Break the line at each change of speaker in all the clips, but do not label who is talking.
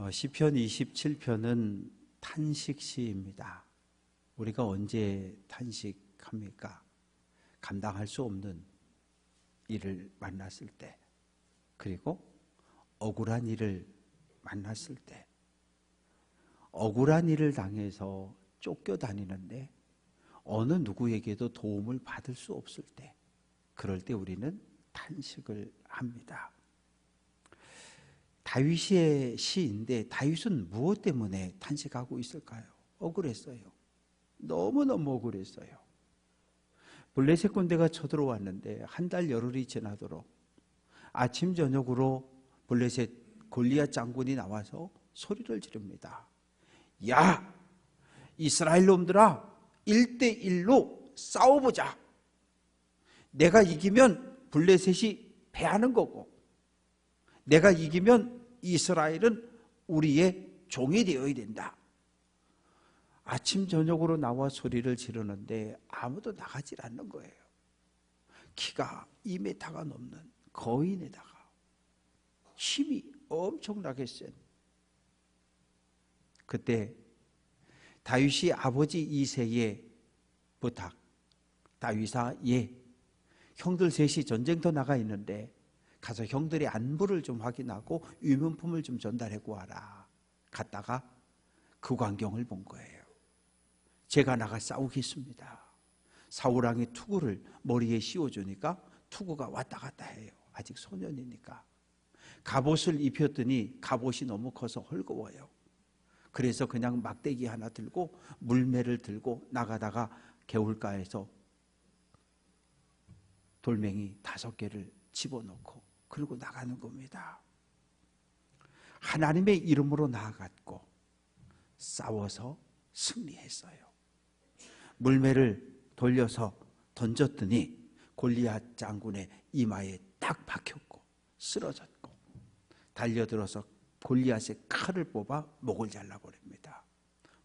어, 시편 27편은 탄식시입니다. 우리가 언제 탄식합니까? 감당할 수 없는 일을 만났을 때, 그리고 억울한 일을 만났을 때, 억울한 일을 당해서 쫓겨다니는데 어느 누구에게도 도움을 받을 수 없을 때, 그럴 때 우리는 탄식을 합니다. 다윗의 시인데 다윗은 무엇 때문에 탄식하고 있을까요? 억울했어요. 너무너무 억울했어요. 블레셋 군대가 쳐들어왔는데 한 달 열흘이 지나도록 아침 저녁으로 블레셋 골리앗 장군이 나와서 소리를 지릅니다. 야! 이스라엘 놈들아! 1대1로 싸워보자. 내가 이기면 블레셋이 패하는 거고 내가 이기면 이스라엘은 우리의 종이 되어야 된다. 아침 저녁으로 나와 소리를 지르는데 아무도 나가질 않는 거예요. 키가 2m가 넘는 거인에다가 힘이 엄청나게 센 그때 다윗이 아버지 이세의 부탁 다윗아 예 형들 셋이 전쟁터 나가 있는데 가서 형들의 안부를 좀 확인하고 유명품을 좀 전달해 구하라. 갔다가 그 광경을 본 거예요. 제가 나가 싸우겠습니다. 사우랑이 투구를 머리에 씌워주니까 투구가 왔다 갔다 해요. 아직 소년이니까. 갑옷을 입혔더니 갑옷이 너무 커서 헐거워요. 그래서 그냥 막대기 하나 들고 물매를 들고 나가다가 개울가에서 돌멩이 다섯 개를 집어넣고 그리고 나가는 겁니다. 하나님의 이름으로 나아갔고 싸워서 승리했어요. 물매를 돌려서 던졌더니 골리앗 장군의 이마에 딱 박혔고 쓰러졌고 달려들어서 골리앗의 칼을 뽑아 목을 잘라버립니다.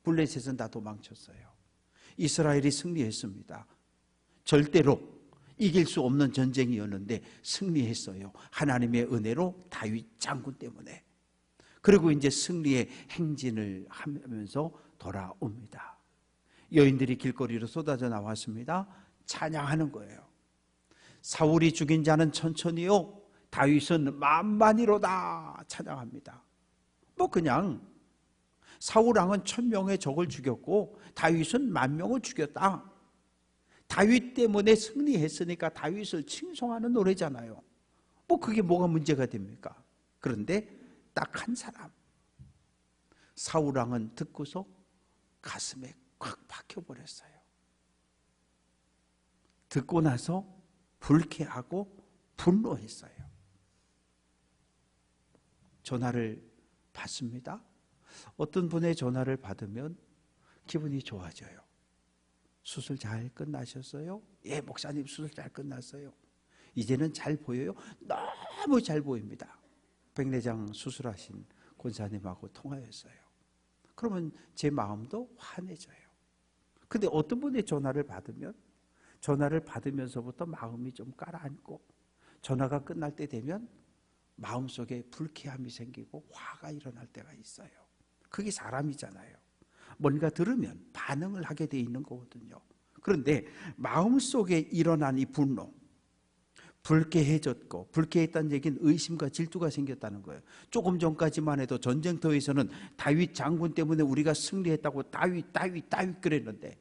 블레셋은 다 도망쳤어요. 이스라엘이 승리했습니다. 절대로 이길 수 없는 전쟁이었는데 승리했어요. 하나님의 은혜로 다윗 장군 때문에. 그리고 이제 승리의 행진을 하면서 돌아옵니다. 여인들이 길거리로 쏟아져 나왔습니다. 찬양하는 거예요. 사울이 죽인 자는 천천히요. 다윗은 만만이로다 찬양합니다. 뭐 그냥 사울 왕은 천 명의 적을 죽였고 다윗은 만 명을 죽였다. 다윗 때문에 승리했으니까 다윗을 칭송하는 노래잖아요. 뭐 그게 뭐가 문제가 됩니까? 그런데 딱 한 사람 사울 왕은 듣고서 가슴에 꽉 박혀 버렸어요. 듣고 나서 불쾌하고 분노했어요. 전화를 받습니다. 어떤 분의 전화를 받으면 기분이 좋아져요. 수술 잘 끝나셨어요? 예, 목사님 수술 잘 끝났어요. 이제는 잘 보여요? 너무 잘 보입니다. 백내장 수술하신 권사님하고 통화했어요. 그러면 제 마음도 환해져요. 근데 어떤 분의 전화를 받으면 전화를 받으면서부터 마음이 좀 가라앉고 전화가 끝날 때 되면 마음속에 불쾌함이 생기고 화가 일어날 때가 있어요. 그게 사람이잖아요. 뭔가 들으면 반응을 하게 돼 있는 거거든요. 그런데 마음속에 일어난 이 분노, 불쾌해졌고 불쾌했다는 얘기는 의심과 질투가 생겼다는 거예요. 조금 전까지만 해도 전쟁터에서는 다윗 장군 때문에 우리가 승리했다고 다윗 다윗 다윗 그랬는데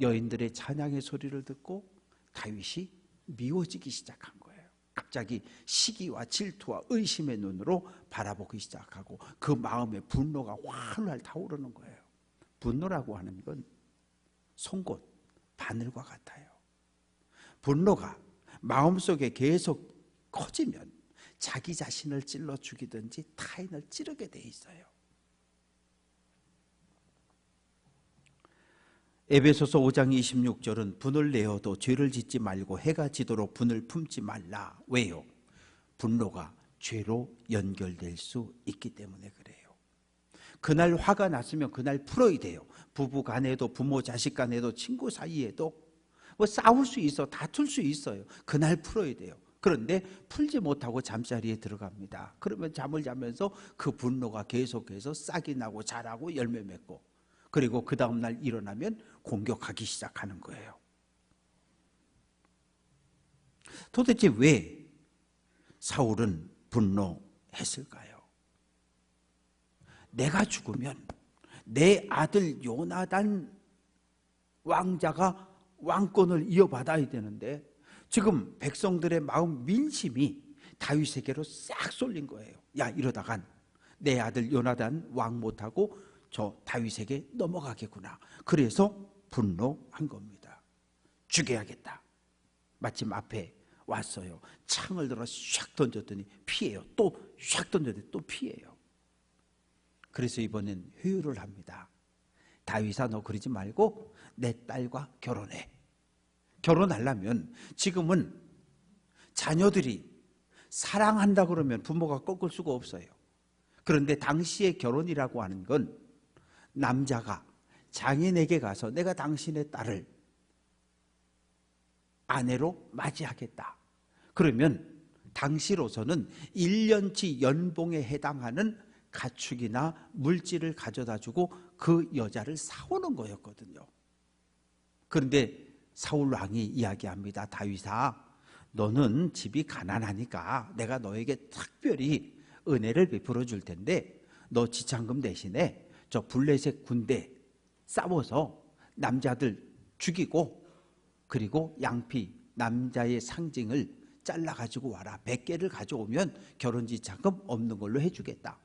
여인들의 찬양의 소리를 듣고 다윗이 미워지기 시작한 거예요. 갑자기 시기와 질투와 의심의 눈으로 바라보기 시작하고 그 마음의 분노가 활활 타오르는 거예요. 분노라고 하는 건 송곳, 바늘과 같아요. 분노가 마음속에 계속 커지면 자기 자신을 찔러 죽이든지 타인을 찌르게 돼 있어요. 에베소서 5장 26절은 분을 내어도 죄를 짓지 말고 해가 지도록 분을 품지 말라. 왜요? 분노가 죄로 연결될 수 있기 때문에 그래요. 그날 화가 났으면 그날 풀어야 돼요. 부부 간에도 부모 자식 간에도 친구 사이에도 뭐 싸울 수 있어 다툴 수 있어요. 그날 풀어야 돼요. 그런데 풀지 못하고 잠자리에 들어갑니다. 그러면 잠을 자면서 그 분노가 계속해서 싹이 나고 자라고 열매 맺고 그리고 그 다음날 일어나면 공격하기 시작하는 거예요. 도대체 왜 사울은 분노했을까요? 내가 죽으면 내 아들 요나단 왕자가 왕권을 이어받아야 되는데 지금 백성들의 마음 민심이 다윗에게로 싹 쏠린 거예요. 야 이러다간 내 아들 요나단 왕 못하고 저 다윗에게 넘어가겠구나. 그래서 분노한 겁니다. 죽여야겠다. 마침 앞에 왔어요. 창을 들어 샥 던졌더니 피해요. 또 샥 던졌더니 또 피해요. 그래서 이번엔 회유를 합니다. 다윗아 너 그러지 말고 내 딸과 결혼해. 결혼하려면 지금은 자녀들이 사랑한다 그러면 부모가 꺾을 수가 없어요. 그런데 당시의 결혼이라고 하는 건 남자가 장인에게 가서 내가 당신의 딸을 아내로 맞이하겠다. 그러면 당시로서는 1년치 연봉에 해당하는 가축이나 물질을 가져다 주고 그 여자를 사오는 거였거든요. 그런데 사울 왕이 이야기합니다. 다윗아, 너는 집이 가난하니까 내가 너에게 특별히 은혜를 베풀어 줄 텐데 너 지창금 대신에 저 블레셋 군대 싸워서 남자들 죽이고 그리고 양피 남자의 상징을 잘라 가지고 와라. 100개를 가져오면 결혼 지창금 없는 걸로 해 주겠다.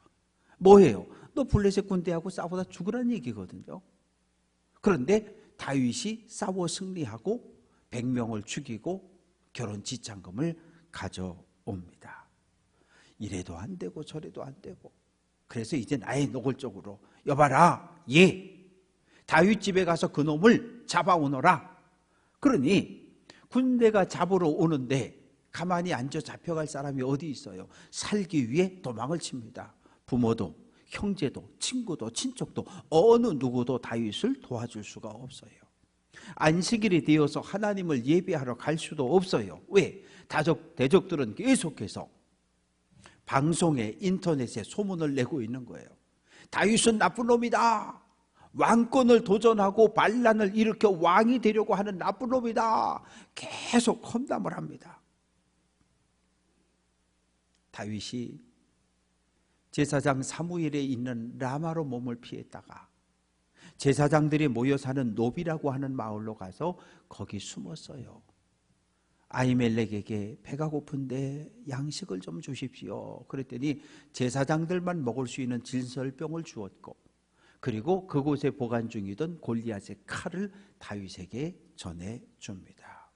뭐예요? 너 블레셋 군대하고 싸우다 죽으라는 얘기거든요. 그런데 다윗이 싸워 승리하고 100명을 죽이고 결혼 지창금을 가져옵니다. 이래도 안 되고 저래도 안 되고 그래서 이제 아예 노골적으로 여봐라 예 다윗 집에 가서 그 놈을 잡아오너라 그러니 군대가 잡으러 오는데 가만히 앉아 잡혀갈 사람이 어디 있어요 살기 위해 도망을 칩니다 부모도 형제도 친구도 친척도 어느 누구도 다윗을 도와줄 수가 없어요. 안식일이 되어서 하나님을 예배하러 갈 수도 없어요. 왜? 다적 대적들은 계속해서 방송에 인터넷에 소문을 내고 있는 거예요. 다윗은 나쁜 놈이다. 왕권을 도전하고 반란을 일으켜 왕이 되려고 하는 나쁜 놈이다. 계속 험담을 합니다. 다윗이 제사장 사무엘에 있는 라마로 몸을 피했다가 제사장들이 모여 사는 노비라고 하는 마을로 가서 거기 숨었어요. 아이멜렉에게 배가 고픈데 양식을 좀 주십시오. 그랬더니 제사장들만 먹을 수 있는 진설병을 주었고 그리고 그곳에 보관 중이던 골리앗의 칼을 다윗에게 전해 줍니다.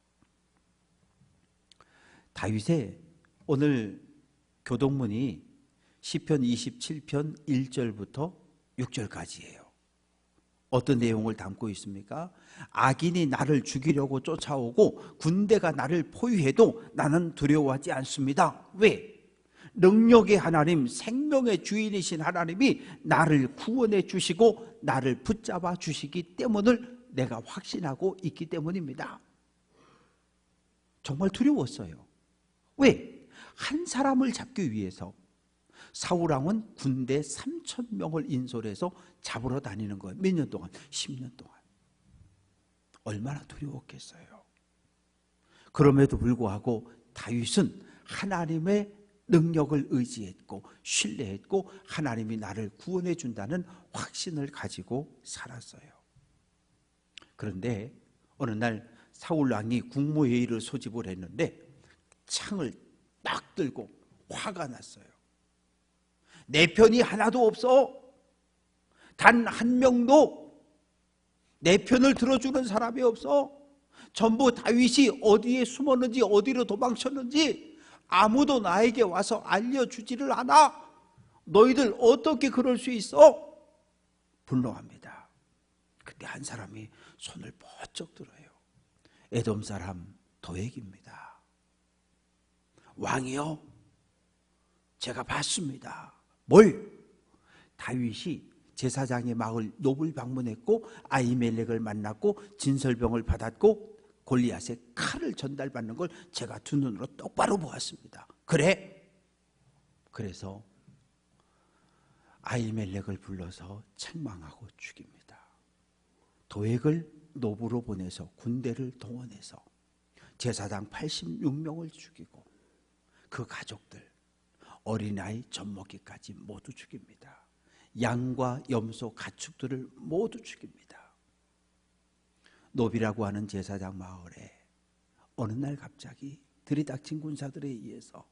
다윗의 오늘 교동문이 시편 27편 1절부터 6절까지예요. 어떤 내용을 담고 있습니까? 악인이 나를 죽이려고 쫓아오고 군대가 나를 포위해도 나는 두려워하지 않습니다. 왜? 능력의 하나님, 생명의 주인이신 하나님이 나를 구원해 주시고 나를 붙잡아 주시기 때문을 내가 확신하고 있기 때문입니다. 정말 두려웠어요. 왜? 한 사람을 잡기 위해서 사울 왕은 군대 3천 명을 인솔해서 잡으러 다니는 거예요. 몇 년 동안? 10년 동안. 얼마나 두려웠겠어요. 그럼에도 불구하고 다윗은 하나님의 능력을 의지했고 신뢰했고 하나님이 나를 구원해 준다는 확신을 가지고 살았어요. 그런데 어느 날 사울 왕이 국무회의를 소집을 했는데 창을 딱 들고 화가 났어요. 내 편이 하나도 없어. 단 한 명도 내 편을 들어주는 사람이 없어. 전부 다윗이 어디에 숨었는지 어디로 도망쳤는지 아무도 나에게 와서 알려주지를 않아. 너희들 어떻게 그럴 수 있어? 분노합니다. 그때 한 사람이 손을 번쩍 들어요. 에돔 사람 도액입니다. 왕이요? 제가 봤습니다. 뭘? 다윗이 제사장의 마을 노블 방문했고 아이멜렉을 만났고 진설병을 받았고 골리앗의 칼을 전달받는 걸 제가 두 눈으로 똑바로 보았습니다. 그래? 그래서 아이멜렉을 불러서 책망하고 죽입니다. 도액을 노부로 보내서 군대를 동원해서 제사장 86명을 죽이고 그 가족들 어린아이 젖먹이까지 모두 죽입니다. 양과 염소 가축들을 모두 죽입니다. 노비라고 하는 제사장 마을에 어느 날 갑자기 들이닥친 군사들에 의해서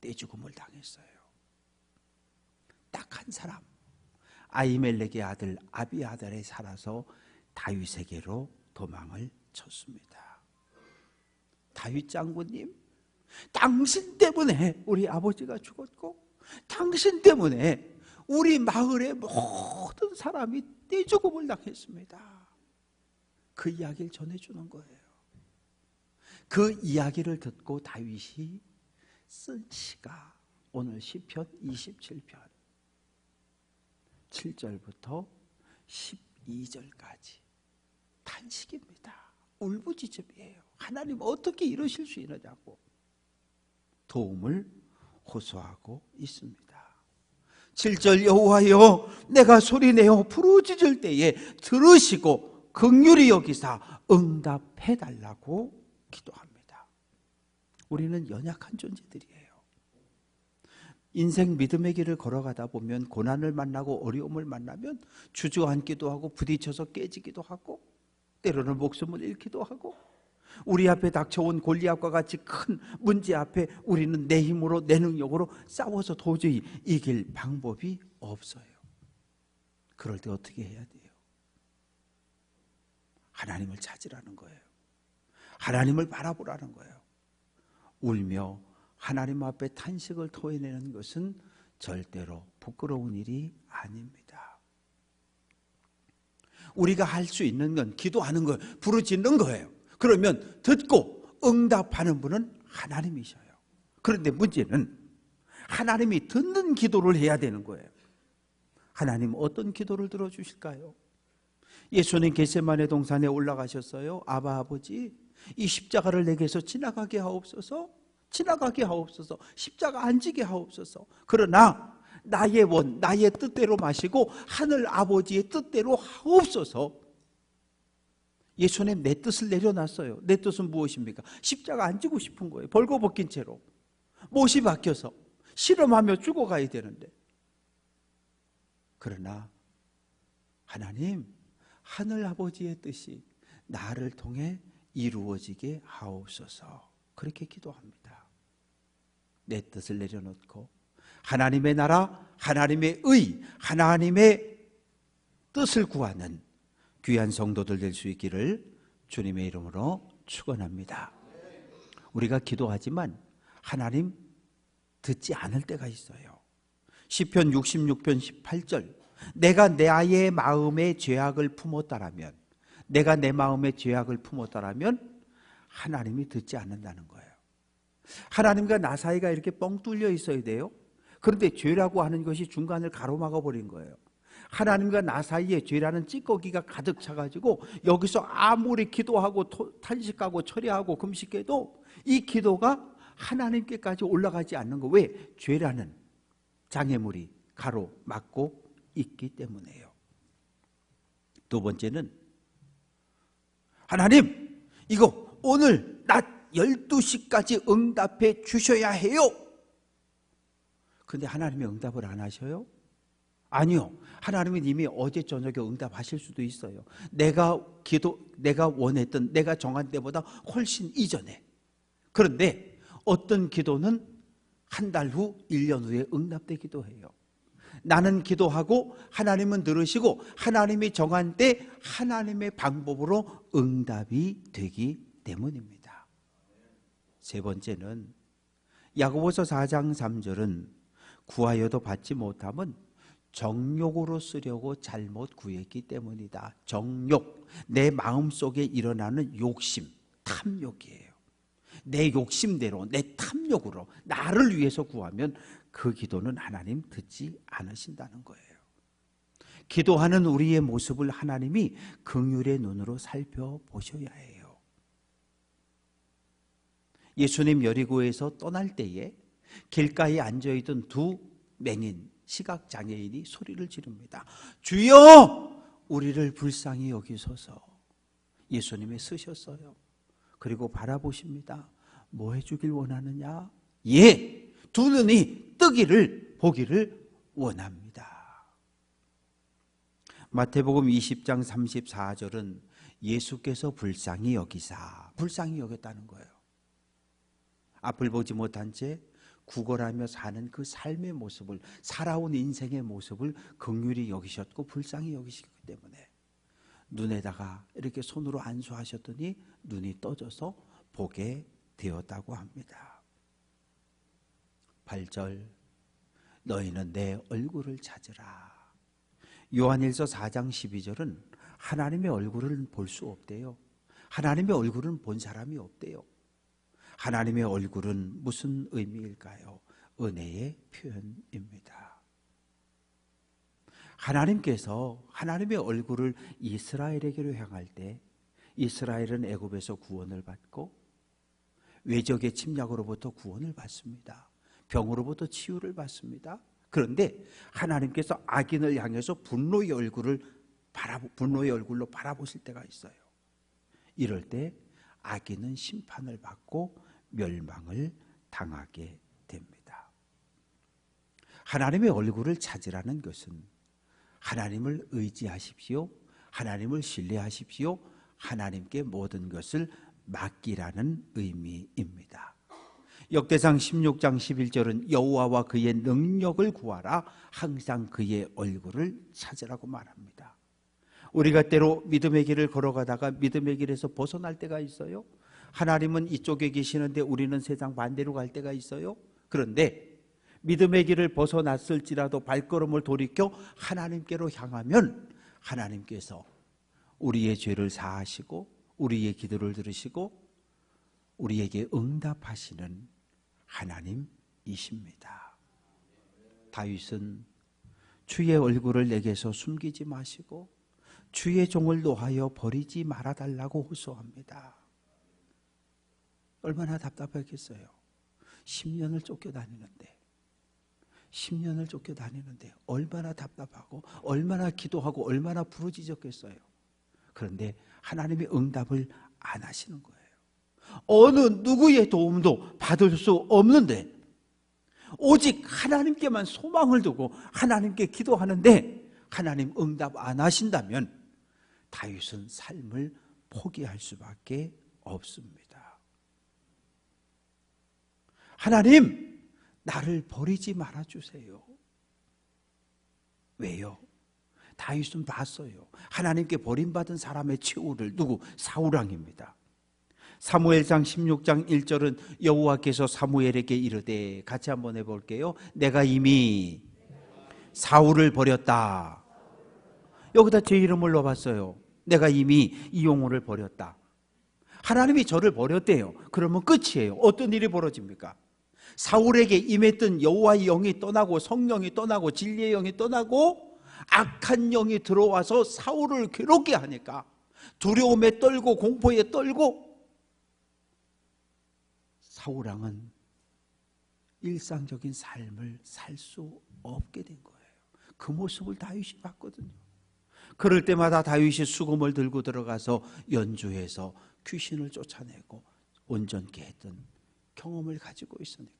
떼죽음을 당했어요. 딱 한 사람 아이멜렉의 아들 아비아달에 살아서 다윗에게로 도망을 쳤습니다. 다윗 장군님, 당신 때문에 우리 아버지가 죽었고, 당신 때문에 우리 마을의 모든 사람이 떼죽음을 당했습니다. 그 이야기를 전해주는 거예요. 그 이야기를 듣고 다윗이 쓴 시가 오늘 시편 27편 7절부터 12절까지 탄식입니다. 울부짖음이에요. 하나님 어떻게 이러실 수 있느냐고 도움을 호소하고 있습니다. 7절 여호와여 내가 소리내어 부르짖을 때에 들으시고 극률이 여기사 응답해 달라고 기도합니다. 우리는 연약한 존재들이에요. 인생 믿음의 길을 걸어가다 보면 고난을 만나고 어려움을 만나면 주저앉기도 하고 부딪혀서 깨지기도 하고 때로는 목숨을 잃기도 하고 우리 앞에 닥쳐온 골리앗과 같이 큰 문제 앞에 우리는 내 힘으로 내 능력으로 싸워서 도저히 이길 방법이 없어요. 그럴 때 어떻게 해야 돼요? 하나님을 찾으라는 거예요. 하나님을 바라보라는 거예요. 울며 하나님 앞에 탄식을 토해내는 것은 절대로 부끄러운 일이 아닙니다. 우리가 할 수 있는 건 기도하는 거, 부르짖는 거예요. 그러면 듣고 응답하는 분은 하나님이셔요. 그런데 문제는 하나님이 듣는 기도를 해야 되는 거예요. 하나님 어떤 기도를 들어주실까요? 예수님 겟세만의 동산에 올라가셨어요. 아바 아버지, 이 십자가를 내게서 지나가게 하옵소서. 지나가게 하옵소서. 십자가 안 지게 하옵소서. 그러나 나의 원, 나의 뜻대로 마시고 하늘 아버지의 뜻대로 하옵소서. 예수님 내 뜻을 내려놨어요. 내 뜻은 무엇입니까? 십자가 안 지고 싶은 거예요. 벌거벗긴 채로. 못이 박혀서 실험하며 죽어가야 되는데. 그러나 하나님, 하늘 아버지의 뜻이 나를 통해 이루어지게 하옵소서. 그렇게 기도합니다. 내 뜻을 내려놓고 하나님의 나라, 하나님의 의, 하나님의 뜻을 구하는 귀한 성도들 될 수 있기를 주님의 이름으로 축원합니다. 우리가 기도하지만 하나님 듣지 않을 때가 있어요. 시편 66편 18절 내가 내 아이의 마음에 죄악을 품었다라면 내가 내 마음에 죄악을 품었다라면 하나님이 듣지 않는다는 거예요. 하나님과 나 사이가 이렇게 뻥 뚫려 있어야 돼요. 그런데 죄라고 하는 것이 중간을 가로막아 버린 거예요. 하나님과 나 사이에 죄라는 찌꺼기가 가득 차가지고 여기서 아무리 기도하고 탄식하고 처리하고 금식해도 이 기도가 하나님께까지 올라가지 않는 거. 왜? 죄라는 장애물이 가로 막고 있기 때문에요. 두 번째는 하나님, 이거 오늘 낮 12시까지 응답해 주셔야 해요. 근데 하나님이 응답을 안 하셔요? 아니요. 하나님은 이미 어제 저녁에 응답하실 수도 있어요. 내가 기도, 내가 원했던, 내가 정한 때보다 훨씬 이전에. 그런데 어떤 기도는 한 달 후, 1년 후에 응답되기도 해요. 나는 기도하고 하나님은 들으시고 하나님이 정한 때 하나님의 방법으로 응답이 되기 때문입니다. 세 번째는 야고보서 4장 3절은 구하여도 받지 못함은 정욕으로 쓰려고 잘못 구했기 때문이다. 정욕, 내 마음속에 일어나는 욕심, 탐욕이에요. 내 욕심대로, 내 탐욕으로 나를 위해서 구하면 그 기도는 하나님 듣지 않으신다는 거예요. 기도하는 우리의 모습을 하나님이 긍휼의 눈으로 살펴보셔야 해요. 예수님 여리고에서 떠날 때에 길가에 앉아 있던 두 맹인 시각 장애인이 소리를 지릅니다. 주여 우리를 불쌍히 여기소서. 예수님이 쓰셨어요. 그리고 바라보십니다. 뭐 해주길 원하느냐? 예, 두 눈이 뜨기를 보기를 원합니다. 마태복음 20장 34절은 예수께서 불쌍히 여기사 불쌍히 여겼다는 거예요. 앞을 보지 못한 채 구걸하며 사는 그 삶의 모습을 살아온 인생의 모습을 극률이 여기셨고 불쌍히 여기시기 때문에 눈에다가 이렇게 손으로 안수하셨더니 눈이 떠져서 보게 되었다고 합니다. 8절 너희는 내 얼굴을 찾으라. 요한일서 4장 12절은 하나님의 얼굴을 볼 수 없대요. 하나님의 얼굴은 본 사람이 없대요. 하나님의 얼굴은 무슨 의미일까요? 은혜의 표현입니다. 하나님께서 하나님의 얼굴을 이스라엘에게로 향할 때 이스라엘은 애굽에서 구원을 받고 외적의 침략으로부터 구원을 받습니다. 병으로부터 치유를 받습니다. 그런데 하나님께서 악인을 향해서 분노의 얼굴을 바라 분노의 얼굴로 바라보실 때가 있어요. 이럴 때 악인은 심판을 받고 멸망을 당하게 됩니다. 하나님의 얼굴을 찾으라는 것은 하나님을 의지하십시오. 하나님을 신뢰하십시오. 하나님께 모든 것을 맡기라는 의미입니다. 역대상 16장 11절은 여호와와 그의 능력을 구하라 항상 그의 얼굴을 찾으라고 말합니다. 우리가 때로 믿음의 길을 걸어가다가 믿음의 길에서 벗어날 때가 있어요. 하나님은 이쪽에 계시는데 우리는 세상 반대로 갈 때가 있어요. 그런데 믿음의 길을 벗어났을지라도 발걸음을 돌이켜 하나님께로 향하면 하나님께서 우리의 죄를 사하시고 우리의 기도를 들으시고 우리에게 응답하시는 하나님이십니다. 다윗은 주의 얼굴을 내게서 숨기지 마시고 주의 종을 놓하여 버리지 말아 달라고 호소합니다. 얼마나 답답했겠어요. 10년을 쫓겨다니는데 10년을 쫓겨다니는데 얼마나 답답하고 얼마나 기도하고 얼마나 부르짖었겠어요. 그런데 하나님의 응답을 안 하시는 거예요. 어느 누구의 도움도 받을 수 없는데 오직 하나님께만 소망을 두고 하나님께 기도하는데 하나님 응답 안 하신다면 다윗은 삶을 포기할 수밖에 없습니다. 하나님, 나를 버리지 말아 주세요. 왜요? 다윗은 봤어요. 하나님께 버림받은 사람의 최후를 누구? 사우랑입니다. 사무엘상 16장 1절은 여호와께서 사무엘에게 이르되 같이 한번 해볼게요. 내가 이미 사울을 버렸다. 여기다 제 이름을 넣어봤어요. 내가 이미 이용호를 버렸다. 하나님이 저를 버렸대요. 그러면 끝이에요. 어떤 일이 벌어집니까? 사울에게 임했던 여호와의 영이 떠나고 성령이 떠나고 진리의 영이 떠나고 악한 영이 들어와서 사울을 괴롭게 하니까 두려움에 떨고 공포에 떨고 사울왕은 일상적인 삶을 살 수 없게 된 거예요. 그 모습을 다윗이 봤거든요. 그럴 때마다 다윗이 수금을 들고 들어가서 연주해서 귀신을 쫓아내고 온전케 했던 경험을 가지고 있으니까.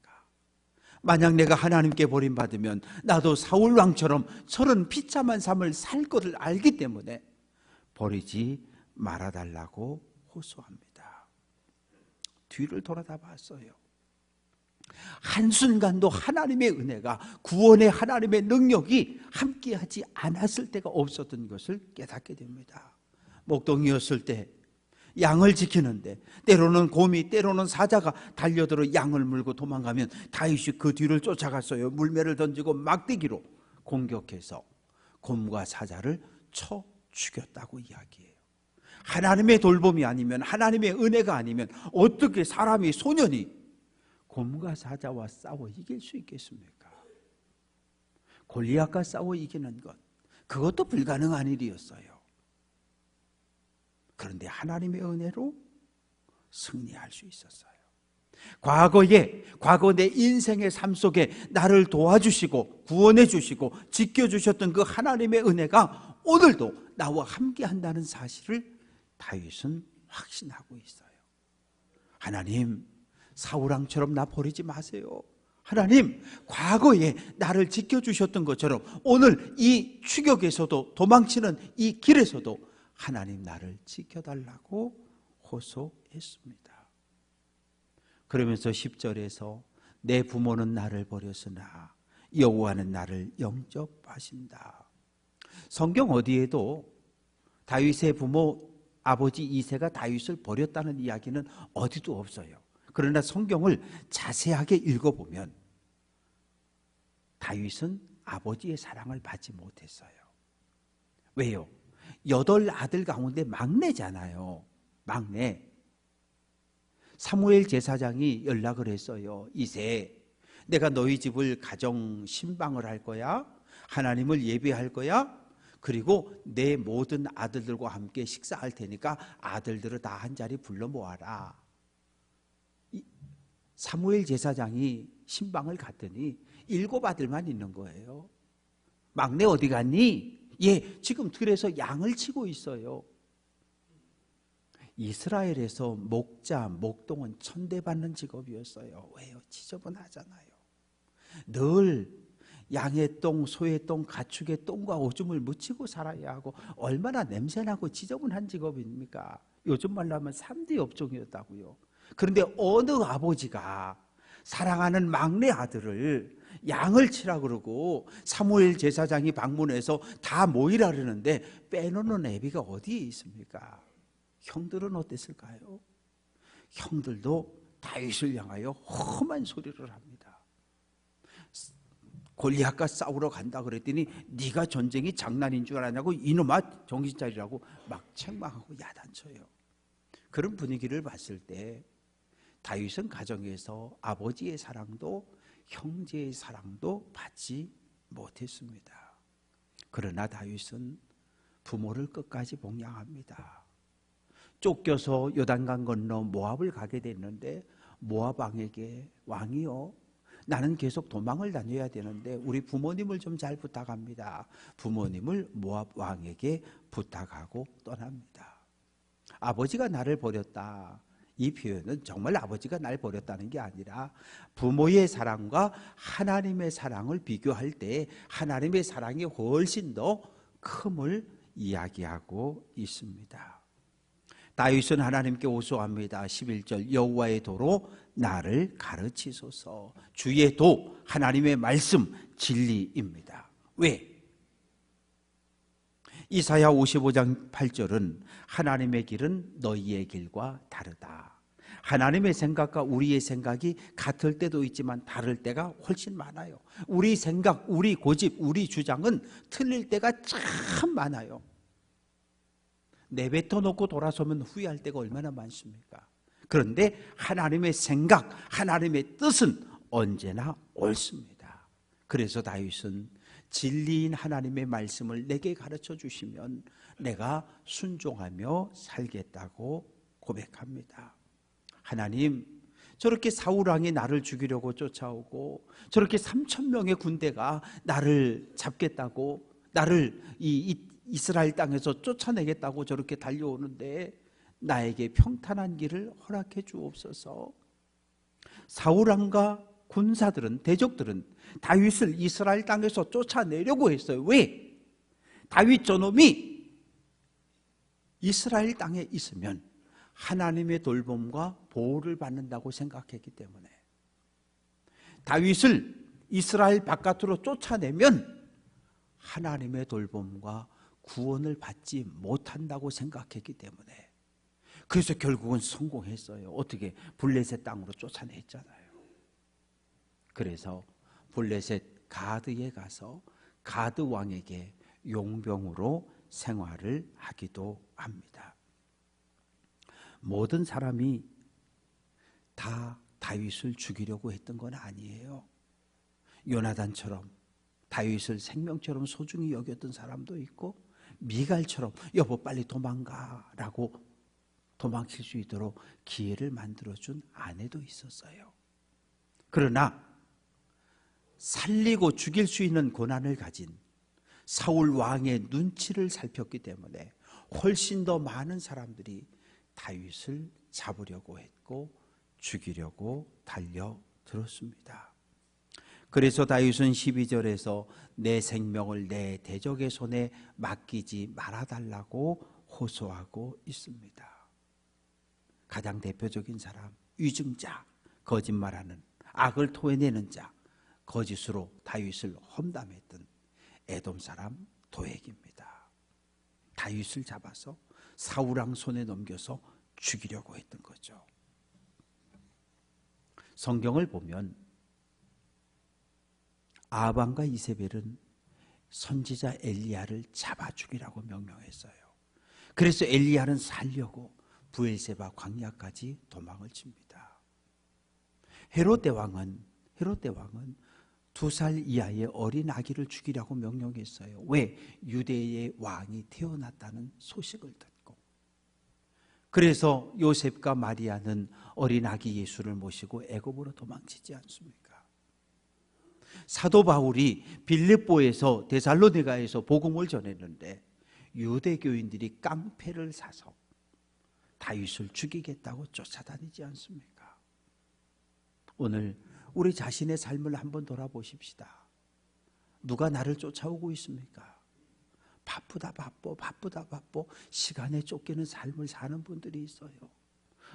만약 내가 하나님께 버림받으면 나도 사울 왕처럼 저런 비참한 삶을 살 것을 알기 때문에 버리지 말아달라고 호소합니다. 뒤를 돌아다 봤어요. 한순간도 하나님의 은혜가 구원의 하나님의 능력이 함께하지 않았을 때가 없었던 것을 깨닫게 됩니다. 목동이었을 때 양을 지키는데 때로는 곰이 때로는 사자가 달려들어 양을 물고 도망가면 다윗이 그 뒤를 쫓아갔어요. 물매를 던지고 막대기로 공격해서 곰과 사자를 쳐 죽였다고 이야기해요. 하나님의 돌봄이 아니면 하나님의 은혜가 아니면 어떻게 사람이 소년이 곰과 사자와 싸워 이길 수 있겠습니까? 골리앗과 싸워 이기는 것 그것도 불가능한 일이었어요. 그런데 하나님의 은혜로 승리할 수 있었어요. 과거에 과거 내 인생의 삶 속에 나를 도와주시고 구원해 주시고 지켜 주셨던 그 하나님의 은혜가 오늘도 나와 함께 한다는 사실을 다윗은 확신하고 있어요. 하나님, 사우랑처럼 나 버리지 마세요. 하나님, 과거에 나를 지켜주셨던 것처럼 오늘 이 추격에서도 도망치는 이 길에서도 하나님 나를 지켜달라고 호소했습니다. 그러면서 10절에서 내 부모는 나를 버렸으나 여호와는 나를 영접하신다. 성경 어디에도 다윗의 부모 아버지 이세가 다윗을 버렸다는 이야기는 어디도 없어요. 그러나 성경을 자세하게 읽어보면 다윗은 아버지의 사랑을 받지 못했어요. 왜요? 여덟 아들 가운데 막내잖아요. 막내. 사무엘 제사장이 연락을 했어요. 이세, 내가 너희 집을 가정 신방을 할 거야. 하나님을 예배할 거야. 그리고 내 모든 아들들과 함께 식사할 테니까 아들들을 다 한 자리 불러 모아라. 사무엘 제사장이 신방을 갔더니 일곱 아들만 있는 거예요. 막내 어디 갔니? 예, 지금 들에서 양을 치고 있어요. 이스라엘에서 목자, 목동은 천대받는 직업이었어요. 왜요? 지저분하잖아요. 늘 양의 똥, 소의 똥, 가축의 똥과 오줌을 묻히고 살아야 하고 얼마나 냄새나고 지저분한 직업입니까? 요즘 말로 하면 3대 업종이었다고요. 그런데 어느 아버지가 사랑하는 막내 아들을 양을 치라 그러고 사무엘 제사장이 방문해서 다 모이라 그러는데 빼놓는 애비가 어디에 있습니까? 형들은 어땠을까요? 형들도 다윗을 향하여 험한 소리를 합니다. 골리앗과 싸우러 간다 그랬더니 네가 전쟁이 장난인 줄 아냐고 이놈아 정신 차리라고 막 책망하고 야단쳐요. 그런 분위기를 봤을 때 다윗은 가정에서 아버지의 사랑도 형제의 사랑도 받지 못했습니다. 그러나 다윗은 부모를 끝까지 봉양합니다. 쫓겨서 요단강 건너 모압을 가게 됐는데 모압 왕에게 왕이요 나는 계속 도망을 다녀야 되는데 우리 부모님을 좀 잘 부탁합니다. 부모님을 모압 왕에게 부탁하고 떠납니다. 아버지가 나를 버렸다. 이 표현은 정말 아버지가 날 버렸다는 게 아니라 부모의 사랑과 하나님의 사랑을 비교할 때 하나님의 사랑이 훨씬 더 큼을 이야기하고 있습니다. 다윗은 하나님께 호소합니다. 11절 여호와의 도로 나를 가르치소서. 주의 도 하나님의 말씀 진리입니다. 왜? 이사야 55장 8절은 하나님의 길은 너희의 길과 다르다. 하나님의 생각과 우리의 생각이 같을 때도 있지만 다를 때가 훨씬 많아요. 우리 생각, 우리 고집, 우리 주장은 틀릴 때가 참 많아요. 내뱉어 놓고 돌아서면 후회할 때가 얼마나 많습니까? 그런데 하나님의 생각, 하나님의 뜻은 언제나 옳습니다. 그래서 다윗은 진리인 하나님의 말씀을 내게 가르쳐 주시면 내가 순종하며 살겠다고 고백합니다. 하나님, 저렇게 사울왕이 나를 죽이려고 쫓아오고 저렇게 3천 명의 군대가 나를 잡겠다고 나를 이, 이 이스라엘 땅에서 쫓아내겠다고 저렇게 달려오는데 나에게 평탄한 길을 허락해 주옵소서. 사울왕과 군사들은 대적들은 다윗을 이스라엘 땅에서 쫓아내려고 했어요. 왜? 다윗 저놈이 이스라엘 땅에 있으면 하나님의 돌봄과 보호를 받는다고 생각했기 때문에 다윗을 이스라엘 바깥으로 쫓아내면 하나님의 돌봄과 구원을 받지 못한다고 생각했기 때문에 그래서 결국은 성공했어요. 어떻게 블레셋 땅으로 쫓아냈잖아요. 그래서 블레셋 가드에 가서 가드 왕에게 용병으로 생활을 하기도 합니다. 모든 사람이 다 다윗을 죽이려고 했던 건 아니에요. 요나단처럼 다윗을 생명처럼 소중히 여겼던 사람도 있고 미갈처럼 여보 빨리 도망가라고 도망칠 수 있도록 기회를 만들어준 아내도 있었어요. 그러나 살리고 죽일 수 있는 고난을 가진 사울 왕의 눈치를 살폈기 때문에 훨씬 더 많은 사람들이 다윗을 잡으려고 했고 죽이려고 달려들었습니다. 그래서 다윗은 12절에서 내 생명을 내 대적의 손에 맡기지 말아달라고 호소하고 있습니다. 가장 대표적인 사람, 위증자, 거짓말하는 악을 토해내는 자, 거짓으로 다윗을 험담했던 에돔 사람 도액입니다. 다윗을 잡아서 사울왕 손에 넘겨서 죽이려고 했던 거죠. 성경을 보면 아방과 이세벨은 선지자 엘리야를 잡아 죽이라고 명령했어요. 그래서 엘리야는 살려고 부엘세바 광야까지 도망을 칩니다. 헤롯 대왕은 헤롯 대왕은 두 살 이하의 어린 아기를 죽이라고 명령했어요. 왜? 유대의 왕이 태어났다는 소식을 듣고. 그래서 요셉과 마리아는 어린 아기 예수를 모시고 애굽으로 도망치지 않습니까? 사도 바울이 빌립보에서 데살로니가에서 복음을 전했는데 유대교인들이 깡패를 사서 다윗을 죽이겠다고 쫓아다니지 않습니까? 오늘 우리 자신의 삶을 한번 돌아보십시다. 누가 나를 쫓아오고 있습니까? 바쁘다 바빠 바쁘다 바빠 시간에 쫓기는 삶을 사는 분들이 있어요.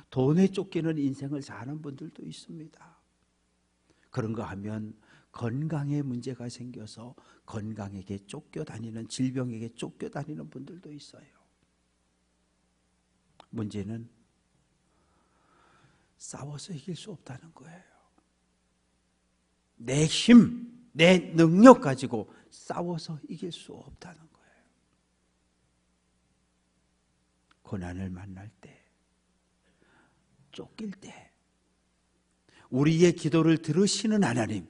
돈에 쫓기는 인생을 사는 분들도 있습니다. 그런 거 하면 건강에 문제가 생겨서 건강에게 쫓겨 다니는 질병에게 쫓겨 다니는 분들도 있어요. 문제는 싸워서 이길 수 없다는 거예요. 내 힘, 내 능력 가지고 싸워서 이길 수 없다는 거예요. 고난을 만날 때, 쫓길 때, 우리의 기도를 들으시는 하나님,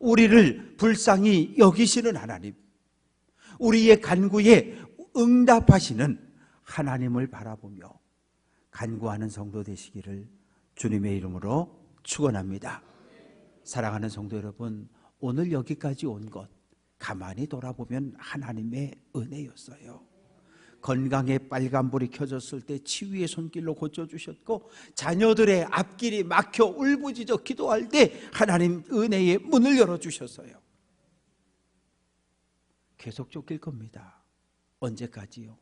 우리를 불쌍히 여기시는 하나님, 우리의 간구에 응답하시는 하나님을 바라보며 간구하는 성도 되시기를 주님의 이름으로 축원합니다. 사랑하는 성도 여러분, 오늘 여기까지 온 것 가만히 돌아보면 하나님의 은혜였어요. 건강에 빨간불이 켜졌을 때 치유의 손길로 고쳐주셨고 자녀들의 앞길이 막혀 울부짖어 기도할 때 하나님 은혜의 문을 열어주셨어요. 계속 쫓길 겁니다. 언제까지요?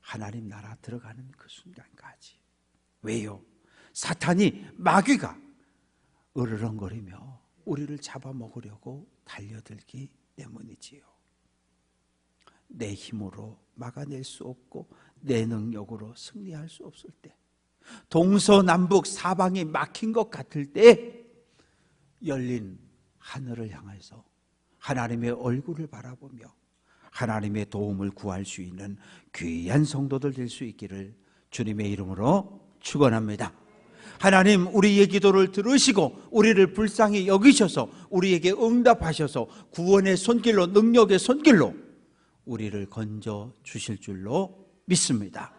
하나님 나라 들어가는 그 순간까지. 왜요? 사탄이 마귀가 으르렁거리며 우리를 잡아먹으려고 달려들기 때문이지요. 내 힘으로 막아낼 수 없고 내 능력으로 승리할 수 없을 때 동서남북 사방이 막힌 것 같을 때 열린 하늘을 향해서 하나님의 얼굴을 바라보며 하나님의 도움을 구할 수 있는 귀한 성도들 될 수 있기를 주님의 이름으로 축원합니다. 하나님 우리의 기도를 들으시고 우리를 불쌍히 여기셔서 우리에게 응답하셔서 구원의 손길로 능력의 손길로 우리를 건져 주실 줄로 믿습니다.